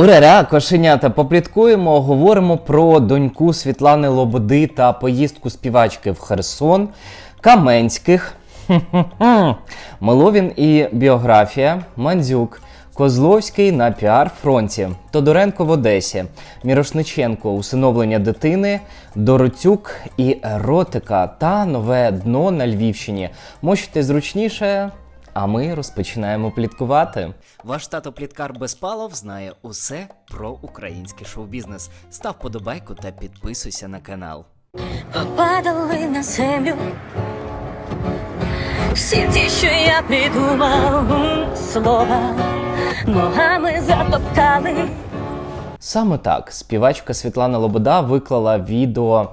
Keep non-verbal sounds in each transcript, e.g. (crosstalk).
Ураря, кошенята, попліткуємо, говоримо про доньку Світлани Лободи та поїздку співачки в Херсон, Каменських, (laughs) Миловін і біографія, Мандзюк, Козловський на піар-фронті, Тодоренко в Одесі, Мірошниченко усиновлення дитини, Дороцюк і еротика та нове дно на Львівщині. Можете зручніше. А ми розпочинаємо пліткувати. Ваш тато Пліткар Безпалов знає усе про український шоу-бізнес. Став подобайку та підписуйся на канал. Попадали на землю всі ті, що я придумав слова, ногами затоптали. Саме так співачка Світлана Лобода виклала відео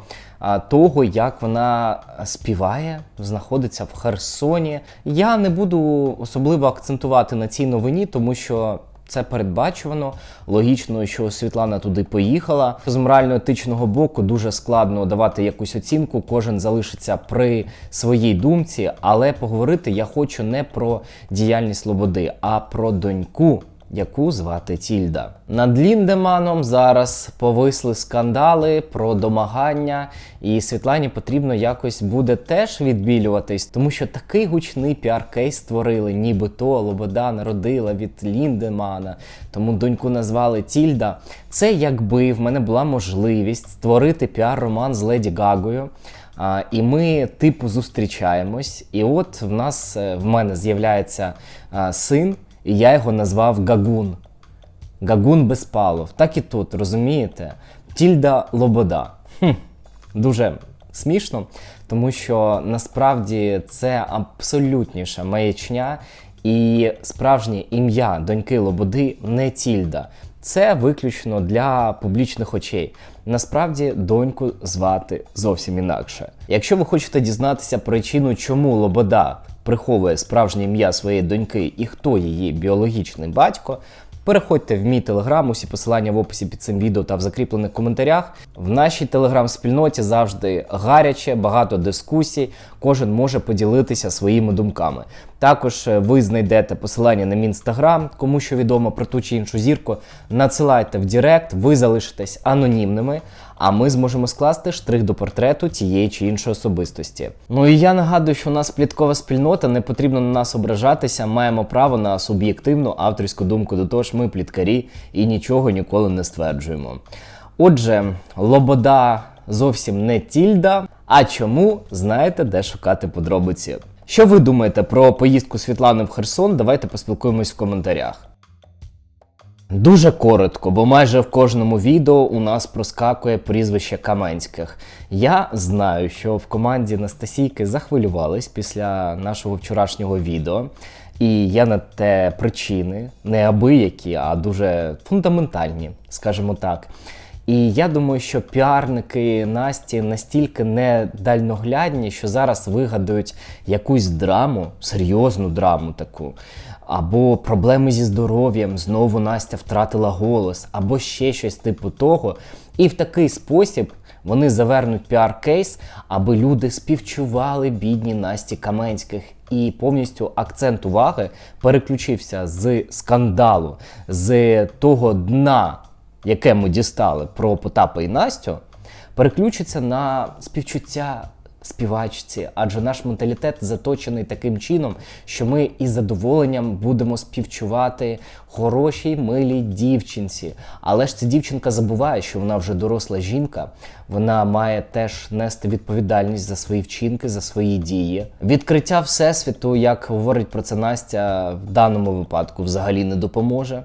того, як вона співає, знаходиться в Херсоні. Я не буду особливо акцентувати на цій новині, тому що. Це передбачувано. Логічно, що Світлана туди поїхала. З морально-етичного боку дуже складно давати якусь оцінку. Кожен залишиться при своїй думці, але поговорити я хочу не про діяльність Лободи, а про доньку яку звати Тільда. Над Ліндеманом зараз повисли скандали про домагання, і Світлані потрібно якось буде теж відбілюватись, тому що такий гучний піар-кейс створили, нібито Лобода народила від Ліндемана, тому доньку назвали Тільда. Це якби в мене була можливість створити піар-роман з Леді Гагою. А, і ми, типу, зустрічаємось. І от в нас е, в мене з'являється син, і я його назвав Гагун. Гагун Безпалов. Так і тут, розумієте? Тільда Лобода. Хм, дуже смішно, тому що насправді це абсолютніша маячня, і справжнє ім'я доньки Лободи не Тільда. Це виключно для публічних очей. Насправді доньку звати зовсім інакше. Якщо ви хочете дізнатися причину, чому Лобода приховує справжнє ім'я своєї доньки і хто її біологічний батько, переходьте в мій телеграм, усі посилання в описі під цим відео та в закріплених коментарях. В нашій телеграм-спільноті завжди гаряче, багато дискусій. Кожен може поділитися своїми думками. Також е, ви знайдете посилання на мій інстаграм, кому що відомо про ту чи іншу зірку. Надсилайте в Директ, ви залишитесь анонімними, а ми зможемо скласти штрих до портрету тієї чи іншої особистості. Ну і я нагадую, що у нас пліткова спільнота, не потрібно на нас ображатися. Маємо право на суб'єктивну авторську думку. До того ж, ми пліткарі і нічого ніколи не стверджуємо. Отже, Лобода зовсім не тільда. А чому знаєте, де шукати подробиці? Що ви думаєте про поїздку Світлани в Херсон? Давайте поспілкуємось в коментарях. Дуже коротко, бо майже в кожному відео у нас проскакує прізвище Каменських. Я знаю, що в команді Настасійки захвилювались після нашого вчорашнього відео. І є на те причини, не абиякі, а дуже фундаментальні, скажімо так. І я думаю, що піарники Насті настільки недальноглядні, що зараз вигадують якусь драму, серйозну драму таку, або проблеми зі здоров'ям, знову Настя втратила голос, або ще щось типу того. І в такий спосіб вони завернуть піар-кейс, аби люди співчували бідні Насті Каменських. І повністю акцент уваги переключився з скандалу, з того дна яке ми дістали про Потапа і Настю, переключиться на співчуття співачці, адже наш менталітет заточений таким чином, що ми із задоволенням будемо співчувати хорошій милій дівчинці. Але ж ця дівчинка забуває, що вона вже доросла жінка, вона має теж нести відповідальність за свої вчинки, за свої дії. Відкриття всесвіту, як говорить про це Настя, в даному випадку взагалі не допоможе.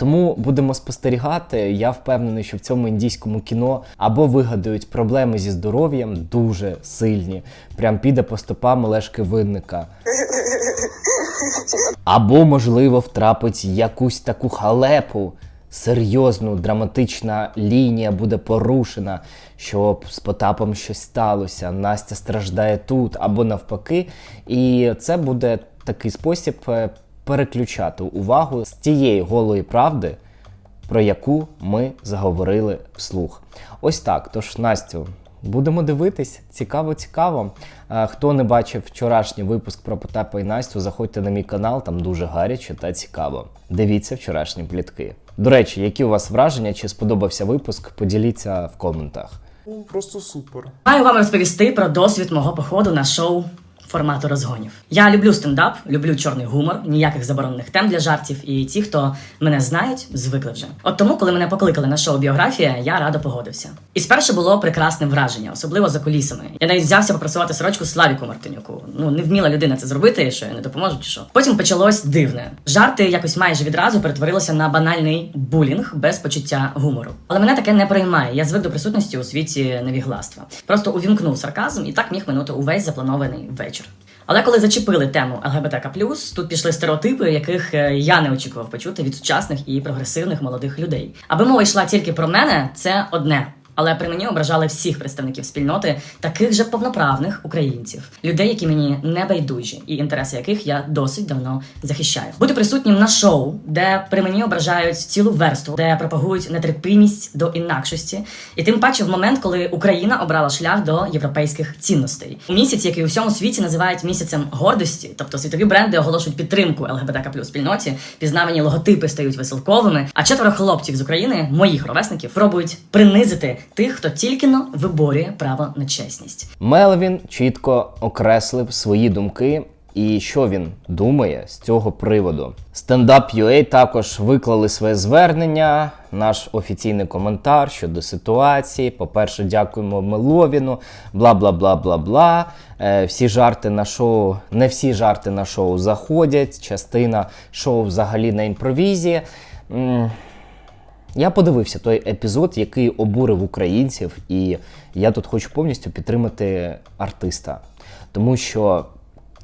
Тому будемо спостерігати. Я впевнений, що в цьому індійському кіно або вигадають проблеми зі здоров'ям дуже сильні. Прям піде по стопам Олешки Винника. Або, можливо, втрапить якусь таку халепу. Серйозну драматична лінія буде порушена, щоб з Потапом щось сталося. Настя страждає тут або навпаки. І це буде такий спосіб е, переключати увагу з тієї голої правди, про яку ми заговорили вслух. Ось так. Тож, Настю, будемо дивитись. Цікаво, цікаво. Хто не бачив вчорашній випуск про Потапа і Настю, заходьте на мій канал, там дуже гаряче та цікаво. Дивіться вчорашні плітки. До речі, які у вас враження, чи сподобався випуск? Поділіться в коментах. Ну, просто супер. Маю вам розповісти про досвід мого походу на шоу формату розгонів. Я люблю стендап, люблю чорний гумор, ніяких заборонених тем для жартів, і ті, хто мене знають, звикли вже. От тому, коли мене покликали на шоу біографія, я радо погодився. І спершу було прекрасне враження, особливо за кулісами. Я навіть взявся попрацювати сорочку Славіку Мартинюку. Ну не вміла людина це зробити, що я не допоможу, чи що. Потім почалось дивне. Жарти якось майже відразу перетворилися на банальний булінг без почуття гумору. Але мене таке не приймає. Я звик до присутності у світі невігластва. Просто увімкнув сарказм і так міг минути увесь запланований вечір. Але коли зачепили тему ЛГБТК+, тут пішли стереотипи, яких е, я не очікував почути від сучасних і прогресивних молодих людей. Аби мова йшла тільки про мене, це одне. Але при мені ображали всіх представників спільноти, таких же повноправних українців, людей, які мені не байдужі, і інтереси яких я досить давно захищаю. Бути присутнім на шоу, де при мені ображають цілу верству, де пропагують нетерпимість до інакшості, і тим паче в момент, коли Україна обрала шлях до європейських цінностей. У місяць, який у всьому світі називають місяцем гордості, тобто світові бренди оголошують підтримку ЛГБТК плюс спільноті, пізнавані логотипи стають веселковими. А четверо хлопців з України, моїх ровесників, пробують принизити тих, хто тільки но виборює право на чесність. Мелвін чітко окреслив свої думки і що він думає з цього приводу. Стендап.ua також виклали своє звернення, наш офіційний коментар щодо ситуації. По-перше, дякуємо Меловіну, бла бла бла бла бла. Е, всі жарти на шоу, не всі жарти на шоу заходять. Частина шоу взагалі на імпровізії. М, я подивився той епізод, який обурив українців, і я тут хочу повністю підтримати артиста. Тому що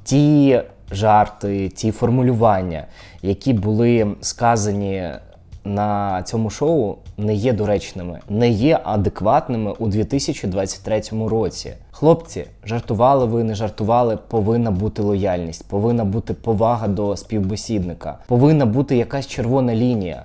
ті жарти, ті формулювання, які були сказані на цьому шоу, не є доречними, не є адекватними у 2023 році. Хлопці, жартували ви, не жартували, повинна бути лояльність, повинна бути повага до співбесідника, повинна бути якась червона лінія.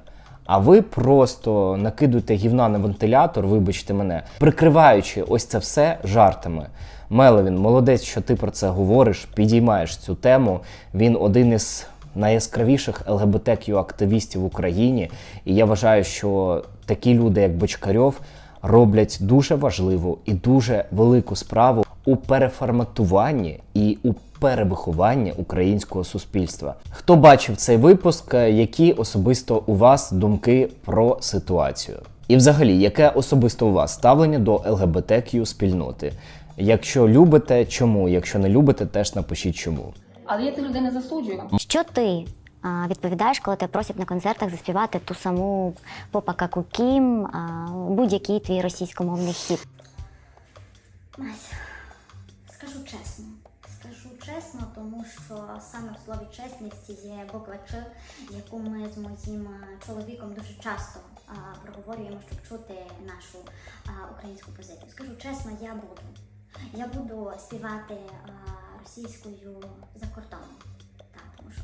А ви просто накидуєте гівна на вентилятор, вибачте мене, прикриваючи ось це все жартами. Меловін, молодець, що ти про це говориш, підіймаєш цю тему. Він один із найяскравіших ЛГБТQ активістів в Україні. І я вважаю, що такі люди, як Бочкарьов, роблять дуже важливу і дуже велику справу у переформатуванні і у перевихованні українського суспільства. Хто бачив цей випуск, е, які особисто у вас думки про ситуацію? І взагалі, яке особисто у вас ставлення до ЛГБТQ спільноти? Якщо любите, чому? Якщо не любите, теж напишіть чому. Але я цих людей не засуджую. Що ти а, відповідаєш, коли тебе просять на концертах заспівати ту саму попа Каку будь-який твій російськомовний хіт? Мась, скажу чесно. Чесно, тому що саме в слові чесності є буква Ч, яку ми з моїм чоловіком дуже часто а, проговорюємо, щоб чути нашу а, українську позицію. Скажу чесно, я буду. Я буду співати російською за кордоном. Так, тому що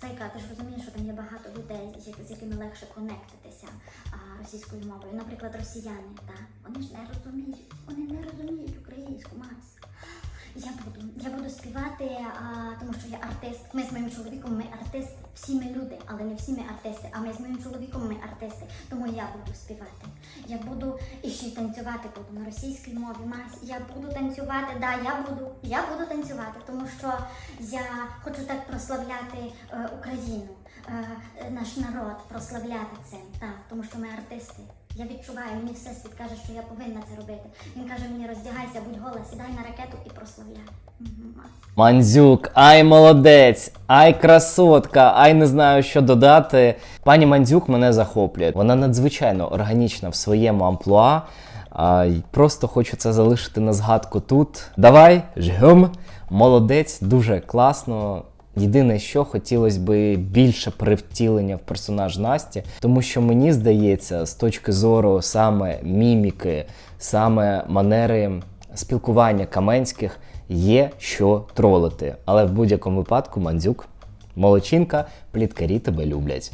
Зайка, ти ж розумієш, що там є багато людей, з якими легше конектитися російською мовою. Наприклад, росіяни, так? Вони ж не розуміють, вони не розуміють українську мась. Я буду, я буду співати, а, тому що я артист. Ми з моїм чоловіком, ми артисти. Всі ми люди, але не всі ми артисти. А ми з моїм чоловіком ми артисти. Тому я буду співати. Я буду і ще й танцювати буду на російській мові. Мась, я буду танцювати. Да, я буду, я буду танцювати, тому що я хочу так прославляти е, Україну, е, е, наш народ, прославляти цим. Так, тому що ми артисти. Я відчуваю, мені всесвіт каже, що я повинна це робити. Він каже мені, роздягайся, будь гола, сідай на ракету і прославляй. Мандзюк, ай молодець, ай красотка, ай не знаю, що додати. Пані Мандзюк мене захоплює. Вона надзвичайно органічна в своєму амплуа. А, просто хочу це залишити на згадку тут. Давай, жгем, молодець, дуже класно. Єдине, що хотілося би більше привтілення в персонаж Насті, тому що мені здається, з точки зору саме міміки, саме манери спілкування Каменських є що тролити. Але в будь-якому випадку Мандзюк, молодчинка, пліткарі тебе люблять.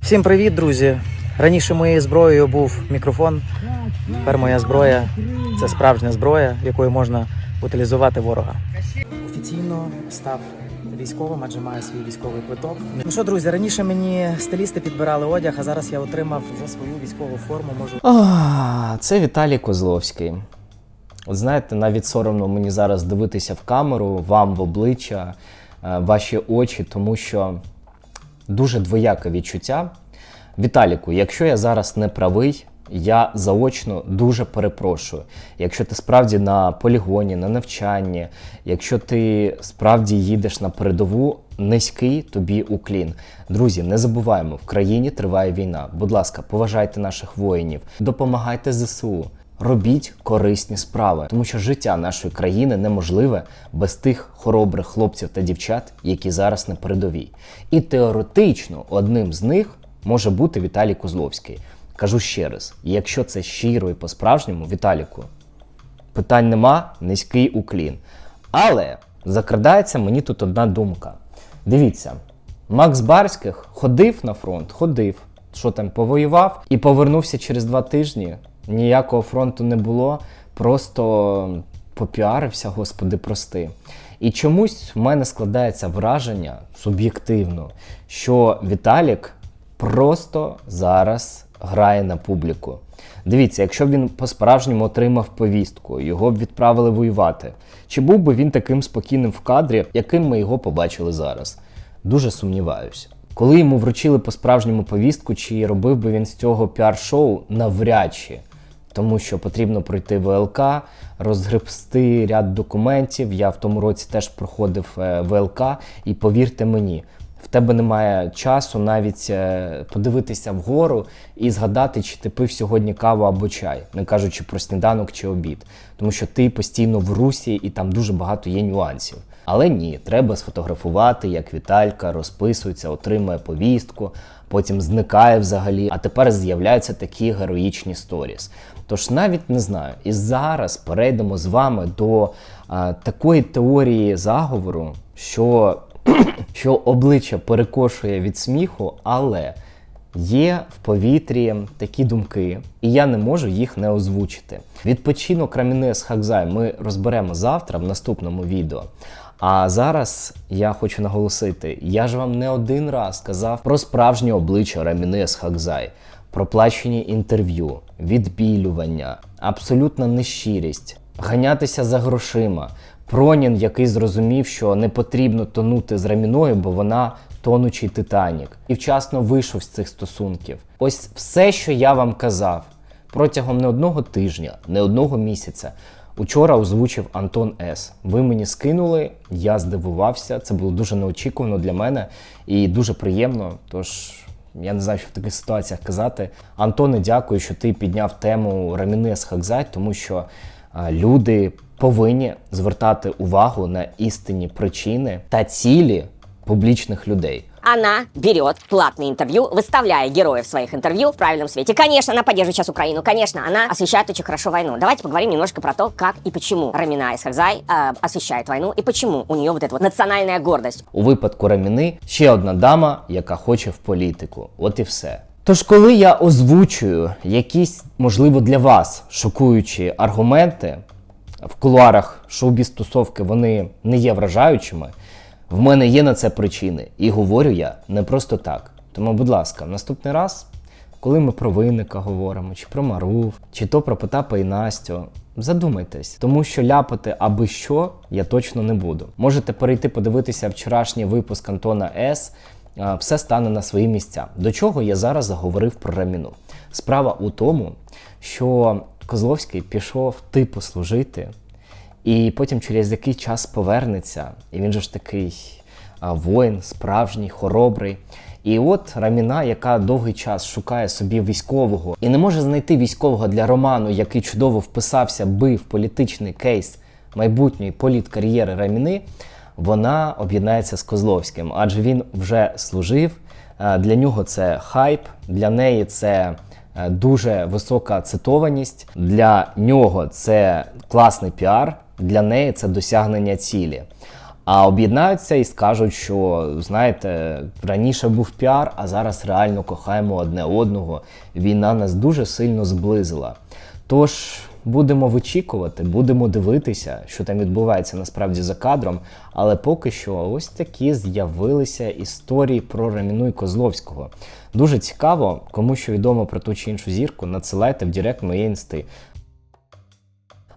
Всім привіт, друзі! Раніше моєю зброєю був мікрофон. Тепер моя зброя це справжня зброя, якою можна утилізувати ворога. Офіційно став військовим, адже маю свій військовий квиток. Ну що, друзі, раніше мені стилісти підбирали одяг, а зараз я отримав вже свою військову форму. Можу А, це Віталій Козловський. От знаєте, навіть соромно мені зараз дивитися в камеру, вам в обличчя, е, ваші очі, тому що дуже двояке відчуття. Віталіку, якщо я зараз не правий, я заочно дуже перепрошую. Якщо ти справді на полігоні, на навчанні, якщо ти справді їдеш на передову, низький тобі уклін. Друзі, не забуваємо, в країні триває війна. Будь ласка, поважайте наших воїнів, допомагайте ЗСУ. Робіть корисні справи, тому що життя нашої країни неможливе без тих хоробрих хлопців та дівчат, які зараз на передовій. І теоретично одним з них може бути Віталій Козловський. Кажу ще раз: якщо це щиро і по-справжньому, Віталіку, питань нема, низький уклін. Але закрадається мені тут одна думка. Дивіться, Макс Барських ходив на фронт, ходив, що там повоював і повернувся через два тижні. Ніякого фронту не було, просто попіарився, господи, прости. І чомусь в мене складається враження суб'єктивно, що Віталік просто зараз грає на публіку. Дивіться, якщо б він по-справжньому отримав повістку, його б відправили воювати. Чи був би він таким спокійним в кадрі, яким ми його побачили зараз? Дуже сумніваюся. Коли йому вручили по-справжньому повістку, чи робив би він з цього піар-шоу навряд чи. Тому що потрібно пройти ВЛК, розгребсти ряд документів. Я в тому році теж проходив е, ВЛК, і повірте мені, тебе немає часу навіть е, подивитися вгору і згадати, чи ти пив сьогодні каву або чай, не кажучи про сніданок чи обід. Тому що ти постійно в русі і там дуже багато є нюансів. Але ні, треба сфотографувати, як Віталька розписується, отримує повістку, потім зникає взагалі. А тепер з'являються такі героїчні сторіс. Тож навіть не знаю. І зараз перейдемо з вами до а, такої теорії заговору, що, (coughs) що обличчя перекошує від сміху, але Є в повітрі такі думки, і я не можу їх не озвучити. Відпочинок Рамінес Хакзай ми розберемо завтра в наступному відео. А зараз я хочу наголосити: я ж вам не один раз казав про справжнє обличчя Рамінес Хакзай, проплачені інтерв'ю, відбілювання, абсолютна нещирість, ганятися за грошима. Пронін, який зрозумів, що не потрібно тонути з раміною, бо вона тонучий Титанік, і вчасно вийшов з цих стосунків. Ось все, що я вам казав протягом не одного тижня, не одного місяця. Учора озвучив Антон С. Ви мені скинули, я здивувався. Це було дуже неочікувано для мене і дуже приємно. Тож я не знаю, що в таких ситуаціях казати. Антоне, дякую, що ти підняв тему Рамінес Хакзай, тому що люди повинні звертати увагу на істинні причини та цілі публічних людей. Она берет платные интервью, выставляя героев своих интервью в правильном свете. Конечно, она поддерживает сейчас Украину, конечно, она освещает очень хорошо войну. Давайте поговорим немножко про то, как и почему Рамина Исхакзай э, освещает войну и почему у нее вот эта вот национальная гордость. У випадку Раміни ще одна дама, яка хоче в політику. От і все. Тож, коли я озвучую якісь, можливо, для вас шокуючі аргументи в кулуарах шоу-біз-тусовки вони не є вражаючими. В мене є на це причини, і говорю я не просто так. Тому, будь ласка, наступний раз, коли ми про винника говоримо, чи про Марув, чи то про Потапа і Настю, задумайтесь, тому що ляпати аби що я точно не буду. Можете перейти подивитися вчорашній випуск Антона С. Все стане на свої місця. До чого я зараз заговорив про Раміну? Справа у тому, що Козловський пішов типу служити, і потім через який час повернеться. І він же ж такий а, воїн, справжній, хоробрий. І от Раміна, яка довгий час шукає собі військового і не може знайти військового для роману, який чудово вписався би в політичний кейс майбутньої політкар'єри Раміни, вона об'єднається з Козловським, адже він вже служив. Для нього це хайп, для неї це дуже висока цитованість, для нього це класний піар, для неї це досягнення цілі. А об'єднаються і скажуть, що знаєте, раніше був піар, а зараз реально кохаємо одне одного. Війна нас дуже сильно зблизила. Тож будемо вичікувати, будемо дивитися, що там відбувається насправді за кадром. Але поки що ось такі з'явилися історії про Раміну і Козловського. Дуже цікаво, кому що відомо про ту чи іншу зірку, надсилайте в Директ моєї інсти.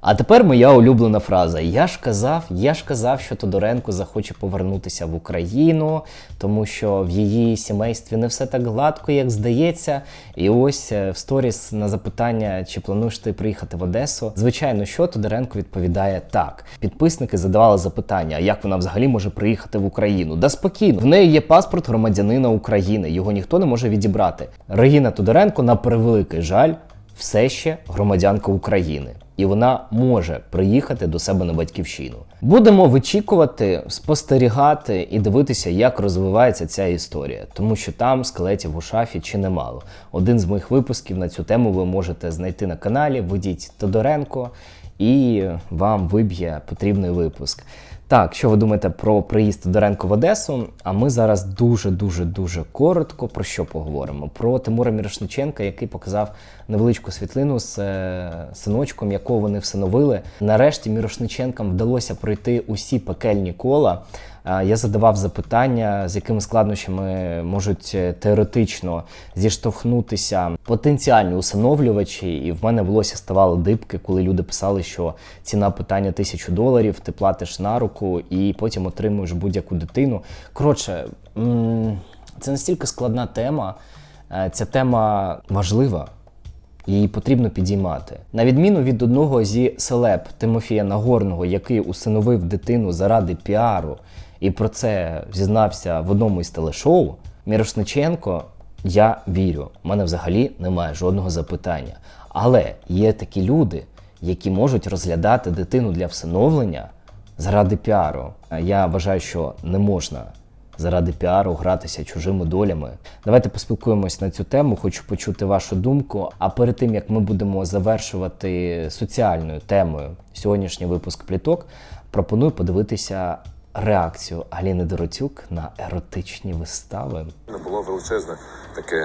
А тепер моя улюблена фраза. Я ж казав, я ж казав, що Тодоренко захоче повернутися в Україну, тому що в її сімействі не все так гладко, як здається. І ось е, в сторіс на запитання, чи плануєш ти приїхати в Одесу. Звичайно, що Тодоренко відповідає так. Підписники задавали запитання, як вона взагалі може приїхати в Україну? Да спокійно, в неї є паспорт громадянина України, його ніхто не може відібрати. Регіна Тодоренко, на превеликий жаль, все ще громадянка України, і вона може приїхати до себе на батьківщину. Будемо вичікувати, спостерігати і дивитися, як розвивається ця історія, тому що там скелетів у шафі чи немало. Один з моїх випусків на цю тему ви можете знайти на каналі. Введіть Тодоренко, і вам виб'є потрібний випуск. Так, що ви думаєте про приїзд Тодоренко в Одесу? А ми зараз дуже дуже дуже коротко про що поговоримо? Про Тимура Мірошниченка, який показав невеличку світлину з е, синочком, якого вони всиновили. Нарешті Мірошниченкам вдалося пройти усі пекельні кола. Я задавав запитання, з якими складнощами можуть е, теоретично зіштовхнутися потенціальні усиновлювачі, і в мене волосся ставало дибки, коли люди писали, що ціна питання тисячу доларів, ти платиш на руку і потім отримуєш будь-яку дитину. Коротше, це настільки складна тема. Е, Ця тема важлива. Її потрібно підіймати. На відміну від одного зі селеб Тимофія Нагорного, який усиновив дитину заради піару, і про це зізнався в одному із телешоу, Мірошниченко, я вірю, в мене взагалі немає жодного запитання. Але є такі люди, які можуть розглядати дитину для всиновлення заради піару. Я вважаю, що не можна заради піару гратися чужими долями. Давайте поспілкуємось на цю тему. Хочу почути вашу думку. А перед тим як ми будемо завершувати соціальною темою сьогоднішній випуск пліток, пропоную подивитися реакцію Аліни Доротюк на еротичні вистави. Було величезне таке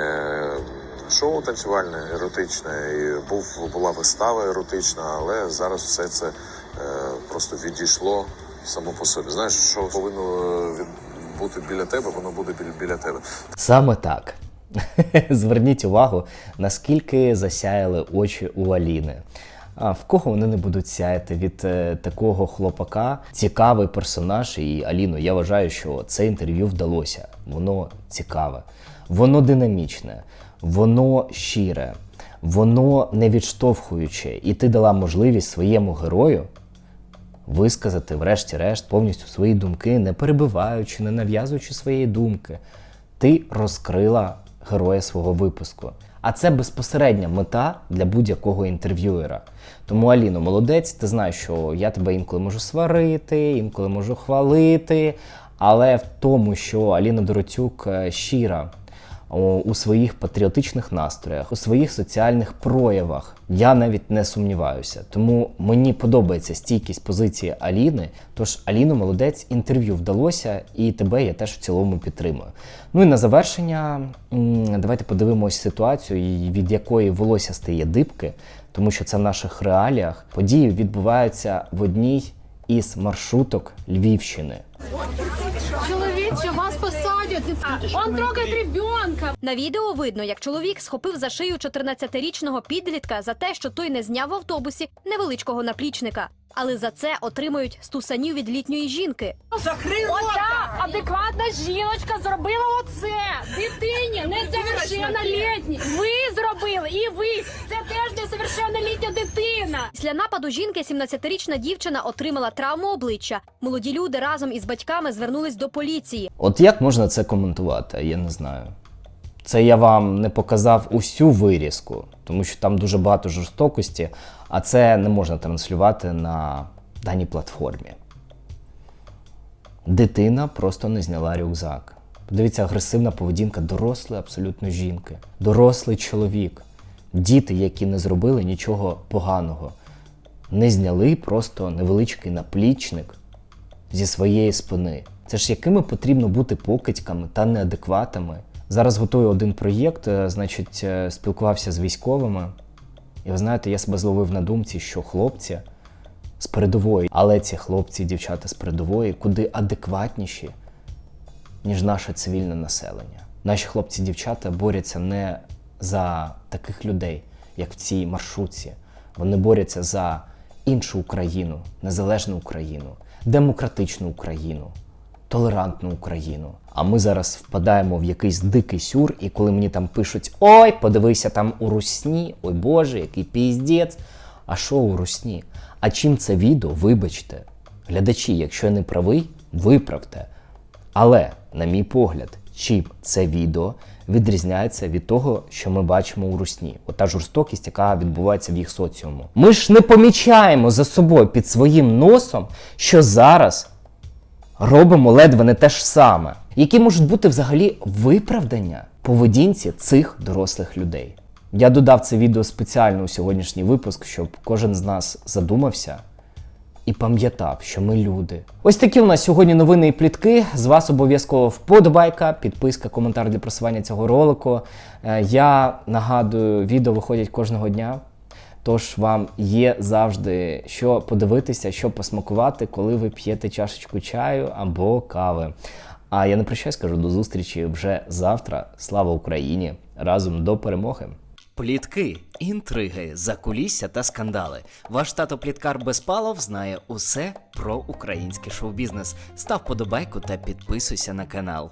шоу танцювальне, еротичне, і був, була вистава еротична, але зараз все це е, просто відійшло само по собі. Знаєш, що повинно е, від, бути біля тебе, воно буде біля, біля тебе. Саме так. (laughs) Зверніть увагу, наскільки засяяли очі у Аліни. А в кого вони не будуть сяяти від е, такого хлопака? Цікавий персонаж. І Аліно, я вважаю, що це інтерв'ю вдалося. Воно цікаве, воно динамічне, воно щире, воно не відштовхуюче. І ти дала можливість своєму герою висказати, врешті-решт, повністю свої думки, не перебиваючи, не нав'язуючи своєї думки. Ти розкрила героя свого випуску. А це безпосередня мета для будь-якого інтерв'юера. Тому Аліно, молодець, ти знаєш, що я тебе інколи можу сварити, інколи можу хвалити. Але в тому, що Аліна Доротюк е, щира у своїх патріотичних настроях, у своїх соціальних проявах. Я навіть не сумніваюся. Тому мені подобається стійкість позиції Аліни. Тож Аліно, молодець, інтерв'ю вдалося, і тебе я теж в цілому підтримую. Ну і на завершення, давайте подивимось ситуацію, від якої волосся стає дибки, тому що це в наших реаліях. Події відбуваються в одній із маршруток Львівщини. Чоловіче. Он трогает ребенка. На відео видно, як чоловік схопив за шию 14-річного підлітка за те, що той не зняв в автобусі невеличкого наплічника. Але за це отримують стусанів від літньої жінки. Оця адекватна жіночка зробила оце дитині несовершеннолітній. Ви зробили і ви. Це теж несовершеннолітня дитина. Після нападу жінки 17-річна дівчина отримала травму обличчя. Молоді люди разом із батьками звернулись до поліції. От як можна це коментувати? Я не знаю. Це я вам не показав усю вирізку, тому що там дуже багато жорстокості, а це не можна транслювати на даній платформі. Дитина просто не зняла рюкзак. Подивіться, агресивна поведінка дорослої абсолютно жінки, дорослий чоловік, діти, які не зробили нічого поганого, не зняли просто невеличкий наплічник зі своєї спини. Це ж якими потрібно бути покидьками та неадекватами. Зараз готую один проєкт, е, значить, е, спілкувався з військовими. І ви знаєте, я себе зловив на думці, що хлопці з передової, але ці хлопці і дівчата з передової куди адекватніші, ніж наше цивільне населення. Наші хлопці і дівчата борються не за таких людей, як в цій маршрутці. Вони борються за іншу Україну, незалежну Україну, демократичну Україну, толерантну Україну. А ми зараз впадаємо в якийсь дикий сюр, і коли мені там пишуть: Ой, подивися там у русні, ой Боже, який піздець. А що у русні? А чим це відео, вибачте, глядачі, якщо я не правий, виправте. Але, на мій погляд, чим це відео відрізняється від того, що ми бачимо у русні, ота жорстокість, яка відбувається в їх соціуму. Ми ж не помічаємо за собою під своїм носом, що зараз робимо ледве не те ж саме. Які можуть бути взагалі виправдання поведінці цих дорослих людей? Я додав це відео спеціально у сьогоднішній випуск, щоб кожен з нас задумався і пам'ятав, що ми люди. Ось такі у нас сьогодні новини і плітки. З вас обов'язково вподобайка, підписка, коментар для просування цього ролику. Е, Я нагадую, відео виходять кожного дня. Тож вам є завжди що подивитися, що посмакувати, коли ви п'єте чашечку чаю або кави. А я не прощаюсь, скажу до зустрічі вже завтра. Слава Україні! Разом до перемоги! Плітки, інтриги, закулісся та скандали. Ваш тато Пліткар Безпалов знає усе про український шоу-бізнес. Став подобайку та підписуйся на канал.